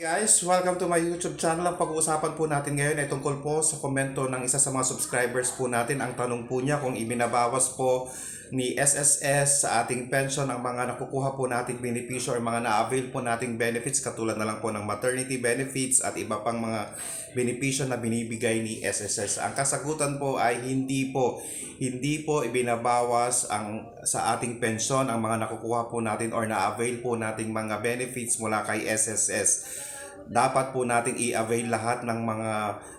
Guys, welcome to my YouTube channel. Ang pag-uusapan po natin ngayon ay tungkol po sa komento ng isa sa mga subscribers po natin. Ang tanong po niya kung ibinabawas po ni SSS sa ating pension ang mga nakukuha po nating benepisyo or mga na-avail po nating benefits katulad na lang po ng maternity benefits at iba pang mga benepisyo na binibigay ni SSS. Ang kasagutan po ay hindi po hindi po ibinabawas ang sa ating pensyon ang mga nakukuha po natin or na-avail po nating mga benefits mula kay SSS dapat po nating i-avail lahat ng mga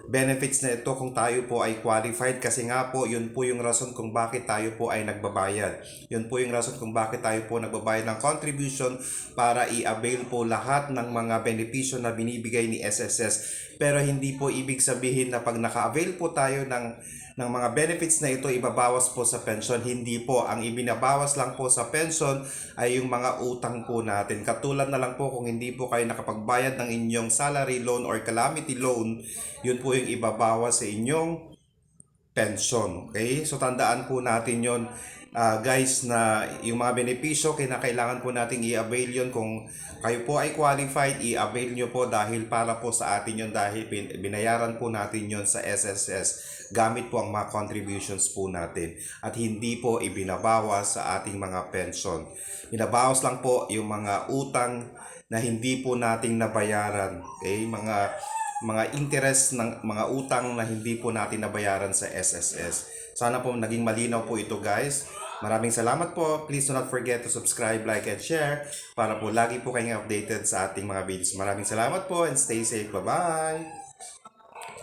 benefits na ito kung tayo po ay qualified kasi nga po yun po yung rason kung bakit tayo po ay nagbabayad. Yun po yung rason kung bakit tayo po nagbabayad ng contribution para i-avail po lahat ng mga benepisyo na binibigay ni SSS. Pero hindi po ibig sabihin na pag naka-avail po tayo ng ng mga benefits na ito ibabawas po sa pension. Hindi po. Ang ibinabawas lang po sa pension ay yung mga utang po natin. Katulad na lang po kung hindi po kayo nakapagbayad ng inyong salary loan or calamity loan, yun po yung ibabawas sa inyong pension. Okay? So tandaan po natin yon ah, guys na yung mga benepisyo kinakailangan po nating i-avail yun. Kung kayo po ay qualified i-avail nyo po dahil para po sa atin yun dahil bin- binayaran po natin yun sa SSS gamit po ang mga contributions po natin. At hindi po ibinabawas sa ating mga pension. Binabawas lang po yung mga utang na hindi po nating nabayaran okay? Mga mga interest ng mga utang na hindi po natin nabayaran sa SSS. Sana po naging malinaw po ito guys. Maraming salamat po. Please do not forget to subscribe, like, and share para po lagi po kayong updated sa ating mga videos. Maraming salamat po and stay safe. Bye-bye!